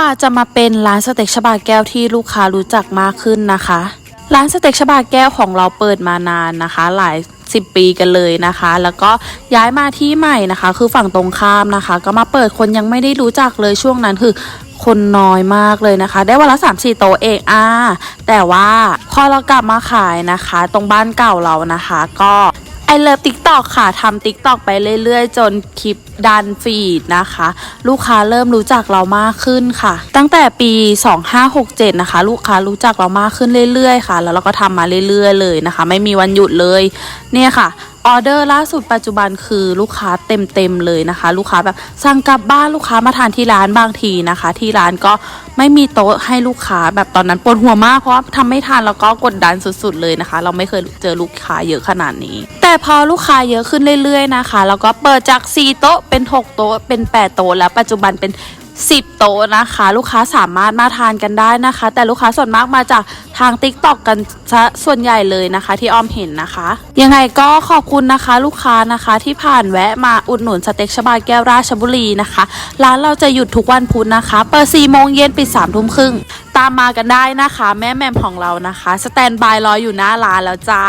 ว่าจะมาเป็นร้านสเต็กชบาแก้วที่ลูกค้ารู้จักมากขึ้นนะคะ ร้านสเต็กชบาแก้วของเราเปิดมานานนะคะ หลายสิบปีกันเลยนะคะ แล้วก็ย้ายมาที่ใหม่นะคะ คือฝั่งตรงข้ามนะคะ ก็มาเปิดคนยังไม่ได้รู้จักเลยช่วงนั้นคือคนน้อยมากเลยนะคะ ได้วันละ3 4โต๊ะเองอ่าแต่ว่าพอเรากลับมาขายนะคะ ตรงบ้านเก่าเรานะคะ ก็ ไอเลิฟติ๊กตอกค่ะทำติ๊กตอกไปเรื่อยๆ จนคลิปดันฟีดนะคะ ลูกค้าเริ่มรู้จักเรามากขึ้นค่ะ ตั้งแต่ปี 2567 นะคะ ลูกค้ารู้จักเรามากขึ้นเรื่อยๆ ค่ะ แล้วเราก็ทำมาเรื่อยๆ เลยนะคะ ไม่มีวันหยุดเลย เนี่ยค่ะออเดอร์ล่าสุดปัจจุบันคือลูกค้าเต็มๆเลยนะคะ ลูกค้าแบบสั่งกลับบ้านลูกค้ามาทานที่ร้านบางทีนะคะ ที่ร้านก็ไม่มีโต๊ะให้ลูกค้าแบบตอนนั้นปวดหัวมากเพราะว่าทำไม่ทันแล้วก็กดดันสุดๆเลยนะคะ เราไม่เคยเจอลูกค้าเยอะขนาดนี้ แต่พอลูกค้าเยอะขึ้นเรื่อยๆนะคะ แล้วก็เปิดจาก 4 โต๊ะเป็น 6 โต๊ะเป็น 8 โต๊ะแล้วปัจจุบันเป็น 10 โต๊ะนะคะ ลูกค้าสามารถมาทานกันได้นะคะ แต่ลูกค้าส่วนมากมาจากทาง t ิ k t o k กันซะส่วนใหญ่เลยนะคะ ที่อ้อมเห็นนะคะ ยังไงก็ขอบคุณนะคะ ลูกค้านะคะที่ผ่านแวะมาอุดหนุนสเต็กชบาแก้วราชบุรีนะคะ ร้านเราจะหยุดทุกวันพุธนะคะ เปิด4โมงเย็นปิด3ทุ่มครึ่งตามมากันได้นะคะ แม่แมมของเรานะคะ สแตนบายรออยู่หน้าร้านแล้วจ้า